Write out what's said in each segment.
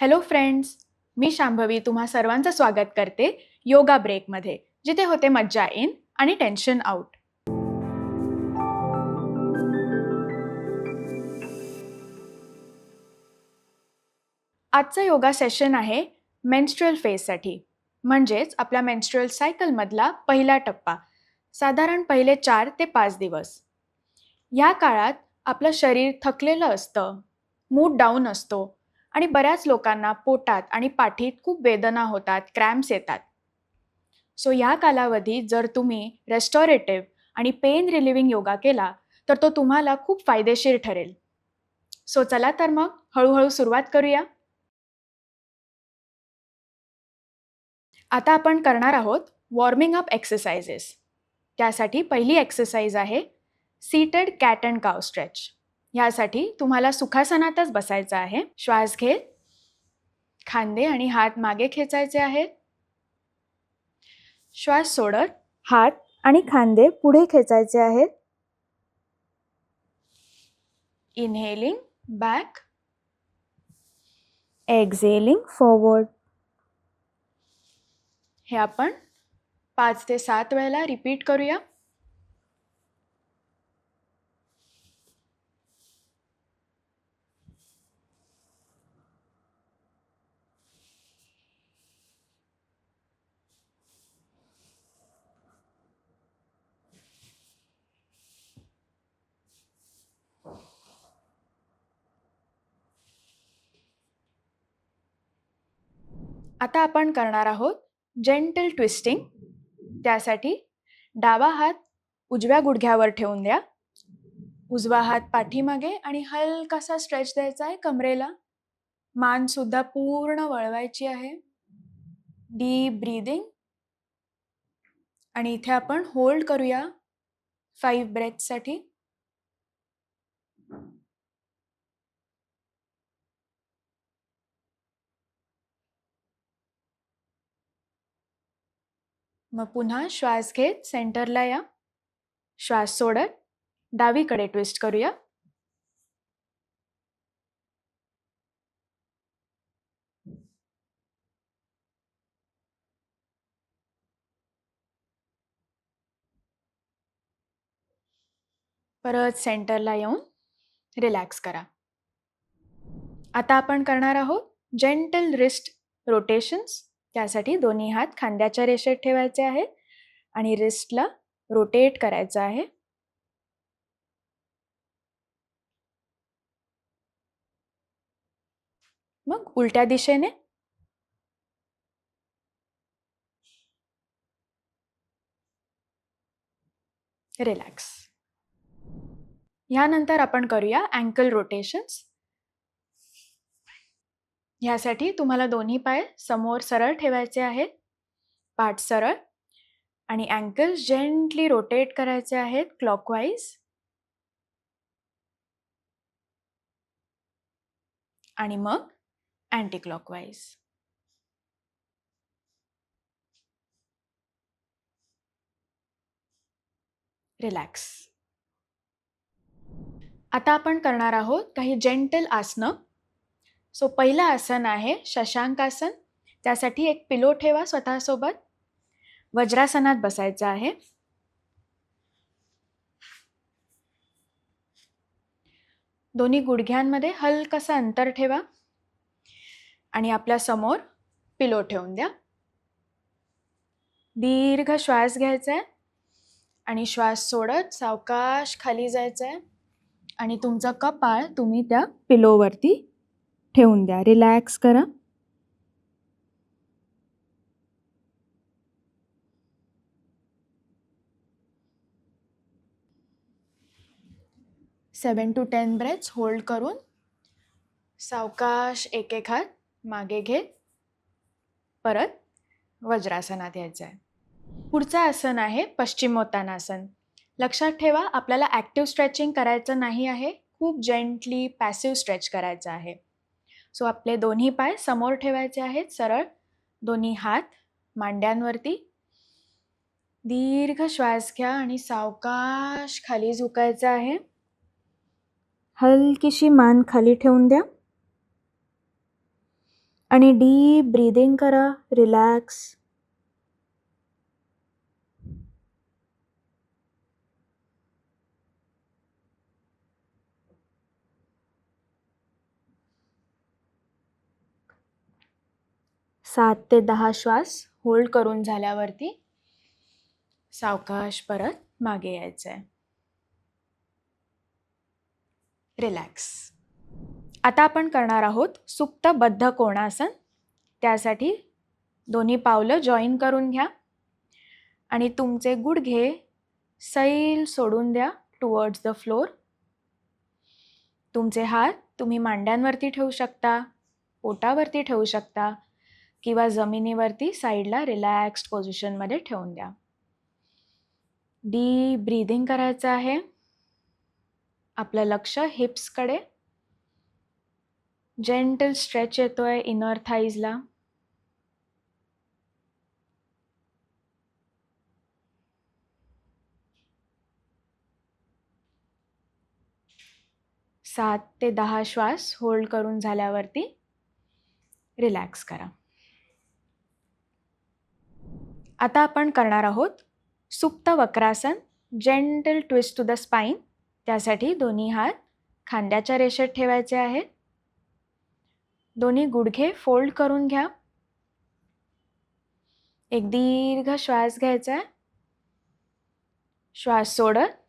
Hello friends मी शांभवी तुम्हा सर्वांचं स्वागत करते योगा ब्रेकमध्ये जिथे होते मज्जा इन आणि टेन्शन आउट आजचं योगा सेशन आहे मेन्स्ट्रुअल फेजसाठी म्हणजेच आपल्या मेन्स्ट्रुअल सायकलमधला पहिला टप्पा साधारण पहिले चार ते पाच दिवस. या काळात आपलं शरीर थकलेलं असतं मूड डाऊन असतो आणि बऱ्याच लोकांना पोटात आणि पाठीत खूप वेदना होतात क्रॅम्प्स येतात. सो या कालावधीत जर तुम्ही रेस्टॉरेटिव्ह आणि पेन रिलिव्हिंग योगा केला तर तो तुम्हाला खूप फायदेशीर ठरेल. सो चला तर मग हळूहळू सुरुवात करूया. आता आपण करणार आहोत वॉर्मिंग अप एक्सरसाइजेस त्यासाठी पहिली एक्सरसाइज आहे seated cat and cow stretch ह्यासाठी तुम्हाला सुखासनातच बसायचं आहे. श्वास घे. खांदे आणि हात मागे खेचायचे आहेत. श्वास सोडत. हात आणि खांदे पुढे खेचायचे आहेत. Inhaling back. Exhaling forward. हे आपण पाच ते सात वेळेला रिपीट करूया. आता आपण करणार आहोत जेंटल ट्विस्टिंग त्यासाठी डावा हात उजव्या गुडघ्यावर ठेवून द्या. उजवा हात पाठीमागे आणि हलकासा स्ट्रेच द्यायचा आहे कमरेला. मान सुद्धा पूर्ण वळवायची आहे. डीप ब्रीदिंग आणि इथे आपण होल्ड करूया. फाईव्ह ब्रेथसाठी मग पुन्हा श्वास घेत सेंटरला या. श्वास सोडत डावीकडे ट्विस्ट करूया. परत सेंटरला येऊन रिलॅक्स करा. आता आपण करणार आहोत जेंटल रिस्ट रोटेशन्स त्यासाठी दोन्ही हात खांद्याच्या रेषेत ठेवायचे आहेत आणि रिस्टला रोटेट करायचं आहे. मग उलट्या दिशेने. रिलॅक्स यानंतर आपण करूया अँकल रोटेशन्स ह्यासाठी तुम्हाला दोन्ही पाय समोर सरळ ठेवायचे आहेत. पाठ सरळ. आणि अँकल्स जेंटली रोटेट करायचे आहेत क्लॉकवाईज आणि मग अँटी क्लॉकवाईज रिलॅक्स आता आपण करणार आहोत काही जेंटल आसनं. सो पहिलं आसन आहे शशांकासन त्यासाठी एक पिलो ठेवा स्वतःसोबत. वज्रासनात बसायचं आहे. दोन्ही गुडघ्यांमध्ये हलकसं अंतर ठेवा. आणि आपल्यासमोर पिलो ठेवून द्या. दीर्घ श्वास घ्यायचा आहे आणि श्वास सोडत सावकाश खाली जायचं आहे आणि तुमचं कपाळ तुम्ही त्या पिलोवरती ठेवून द्या. रिलॅक्स करा. Seven to ten breaths hold करून. सावकाश एक एक हात मागे घेत परत वज्रासनात यायचं आहे पुढचं आसन आहे पश्चिमोत्तानासन. लक्षात ठेवा आपल्याला ॲक्टिव्ह स्ट्रेचिंग करायचं नाही आहे. खूप जेंटली पॅसिव्ह स्ट्रेच करायचं आहे. सो आपले दोन्ही पाय समोर ठेवायचे आहेत सरळ. दोन्ही हात मांड्यांवरती. दीर्घ श्वास घ्या आणि सावकाश खाली झुकायचं आहे. हलकीशी मान खाली ठेवून द्या. आणि डीप ब्रीदिंग करा रिलॅक्स. सात ते दहा श्वास होल्ड करून झाल्यावरती सावकाश परत मागे यायचं आहे रिलॅक्स आता आपण करणार आहोत सुप्त बद्ध कोणासन? त्यासाठी दोन्ही पावलं जॉईन करून घ्या. आणि तुमचे गुडघे सैल सोडून द्या टुवर्ड्स द फ्लोर तुमचे हात तुम्ही मांड्यांवरती ठेवू शकता पोटावरती ठेवू शकता किंवा जमिनीवरती साईडला रिलॅक्स्ड पोझिशनमध्ये ठेवून द्या. डी ब्रीदिंग करायचं आहे. आपलं लक्ष हिप्सकडे जेंटल स्ट्रेच येतोय इनर थाईजला सात ते दहा श्वास होल्ड करून झाल्यावरती रिलॅक्स करा. आता आपण करणार आहोत सुप्त Vakrasana gentle twist to the spine त्यासाठी दोन्ही हात खांद्याच्या रेषेत ठेवायचे आहेत. दोन्ही गुडघे फोल्ड करून घ्या. एक दीर्घ श्वास घ्यायचा आहे. श्वास सोडत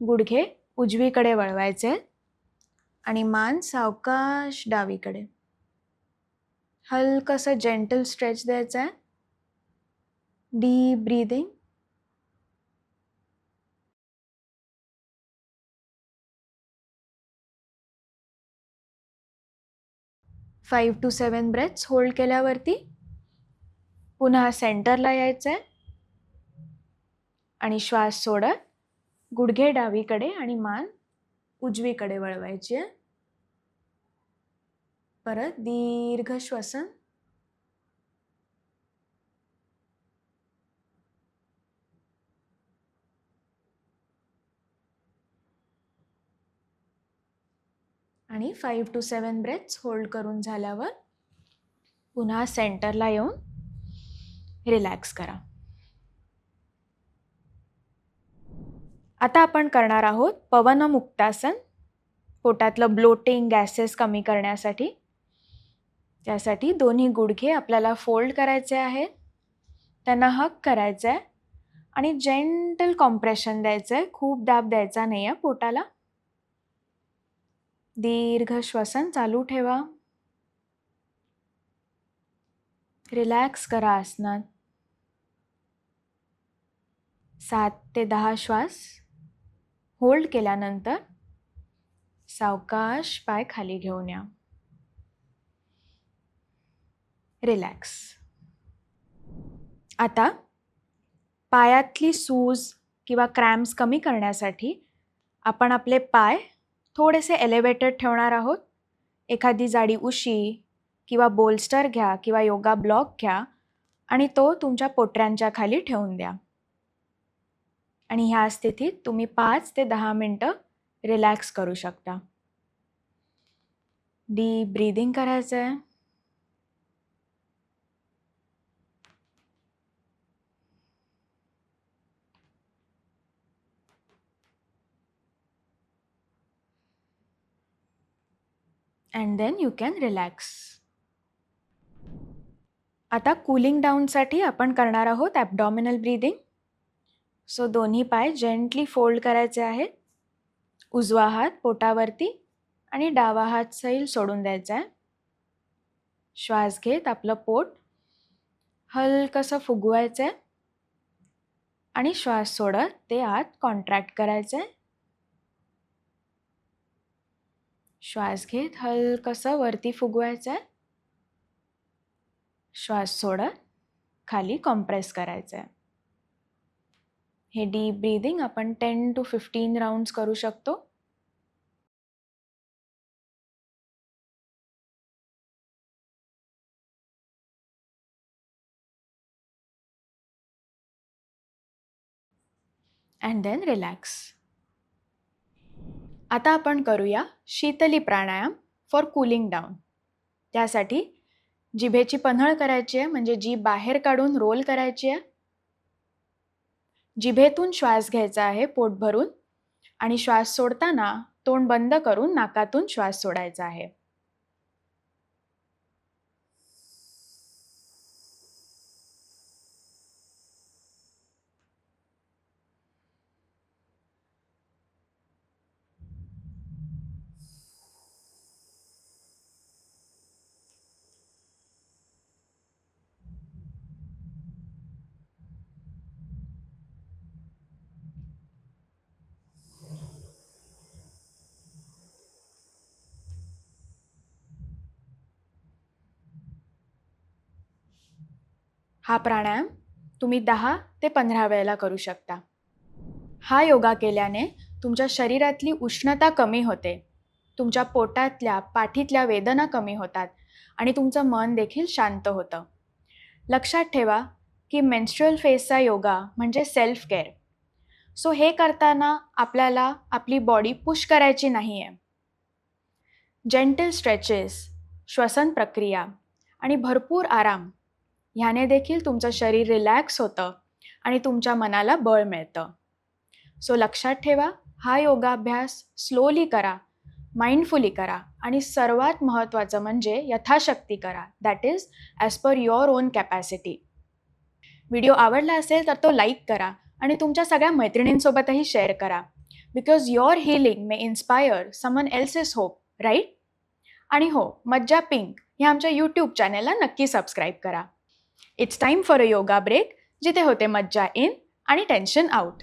गुडघे उजवीकडे वळवायचे आणि मान सावकाश डावीकडे. हलकंसं जेंटल स्ट्रेच द्यायचा आहे. Deep breathing five to seven breaths hold केल्यावरती पुन्हा सेंटरला यायचं आहे आणि श्वास सोडत गुडघे डावीकडे आणि मान उजवीकडे वळवायची. आहे परत दीर्घ श्वसन. आणि five to seven breaths hold करून झाल्यावर पुन्हा सेंटरला येऊन रिलॅक्स करा. आता आपण करणार आहोत पवनमुक्तासन पोटातलं ब्लोटिंग गॅसेस कमी करण्यासाठी. त्यासाठी दोन्ही गुडघे आपल्याला फोल्ड करायचे आहेत. त्यांना हक करायचं आहे आणि जेंटल कॉम्प्रेशन द्यायचं आहे खूप दाब द्यायचा नाही आहे पोटाला. दीर्घ श्वसन चालू ठेवा. रिलॅक्स करा आसनात. सात ते दहा श्वास होल्ड केल्यानंतर सावकाश पाय खाली घेऊन या. रिलॅक्स. आता पायातली सूज किंवा क्रॅम्प्स कमी करण्यासाठी आपण आपले पाय थोडेसे एलिव्हेटेड ठेवणार आहोत. एखादी जाडी उशी किंवा बोलस्टर घ्या किंवा योगा ब्लॉक घ्या आणि तो तुमच्या पोटऱ्यांच्या खाली ठेवून द्या. आणि ह्या स्थितीत तुम्ही पाच ते दहा मिनटं रिलॅक्स करू शकता. डीप ब्रीदिंग करायचं आहे and then you can relax आता कूलिंग डाऊनसाठी आपण करणार आहोत ॲबडॉमिनल ब्रीदिंग सो दोन्ही पाय जेंटली फोल्ड करायचे आहेत. उजवा हात पोटावरती आणि डावा हात सैल सोडून द्यायचा आहे. श्वास घेत आपलं पोट हलकंसं फुगवायचं आहे आणि श्वास सोडत ते आत कॉन्ट्रॅक्ट करायचं आहे श्वास घेत हलकसं वरती फुगवायचं. आहे श्वास सोडत खाली कॉम्प्रेस करायचं. आहे हे डीप ब्रीदिंग आपण टेन टू फिफ्टीन राऊंड्स करू शकतो. अँड देन रिलॅक्स आता आपण करूया शीतली प्राणायाम फॉर कूलिंग डाऊन त्यासाठी जिभेची पन्हळ करायची आहे म्हणजे जीभ बाहेर काढून रोल करायची आहे. जिभेतून श्वास घ्यायचा आहे पोट भरून. आणि श्वास सोडताना तोंड बंद करून नाकातून श्वास सोडायचा आहे. हा प्राणायाम तुम्ही दहा ते पंधरा वेळेला करू शकता. हा योगा केल्याने तुमच्या शरीरातली उष्णता कमी होते. तुमच्या पोटातल्या पाठीतल्या वेदना कमी होतात आणि तुमचं मन देखील शांत होतं. लक्षात ठेवा की मेन्स्ट्रुअल फेसचा योगा म्हणजे सेल्फ केअर सो हे करताना आपल्याला आपली बॉडी पुश करायची नाही आहे जेंटल स्ट्रेचेस श्वसन प्रक्रिया आणि भरपूर आराम ह्याने देखील तुमचं शरीर रिलॅक्स होतं आणि तुमच्या मनाला बळ मिळतं. सो लक्षात ठेवा हा योगाभ्यास स्लोली करा माइंडफुली करा आणि सर्वात महत्त्वाचं म्हणजे यथाशक्ती करा. That is as per your own capacity video आवडला असेल तर तो लाईक करा आणि तुमच्या सगळ्या मैत्रिणींसोबतही शेअर करा. Because your healing may inspire someone else is hope right आणि हो मज्जा पिंक ह्या आमच्या यूट्यूब चॅनेलला नक्की सबस्क्राईब करा. It's time for a yoga break जिथे होते मज्जा इन आणि टेन्शन आउट